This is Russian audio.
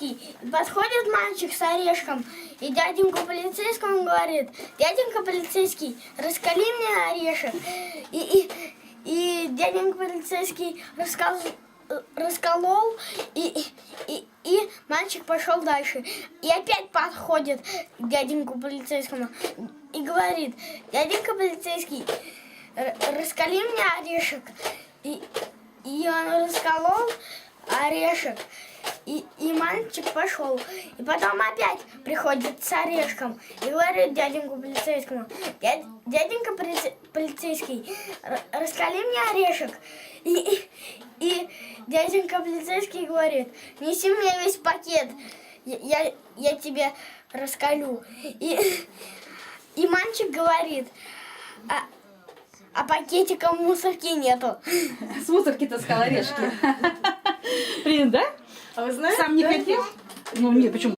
полицейский. Подходит мальчик с орешком, и дяденька полицейскому говорит, дяденька полицейский, раскали мне орешек. И, и, и дяденька полицейский раскол, расколол, и, и, и мальчик пошел дальше. И опять подходит к дяденьку полицейскому и говорит, дяденька полицейский, раскали мне орешек. И, и он расколол орешек. И, и мальчик пошел. И потом опять приходит с орешком и говорит дяденьку полицейскому, «Дядь- дяденька полице- полицейский, раскали мне орешек. И, и, и дяденька полицейский говорит, неси мне весь пакет, я, я, я тебе раскалю. И, и мальчик говорит, а, а пакетика мусорки нету. С мусорки таскал орешки. Блин, да? А вы знаете? Сам не хотел? Ну нет, почему?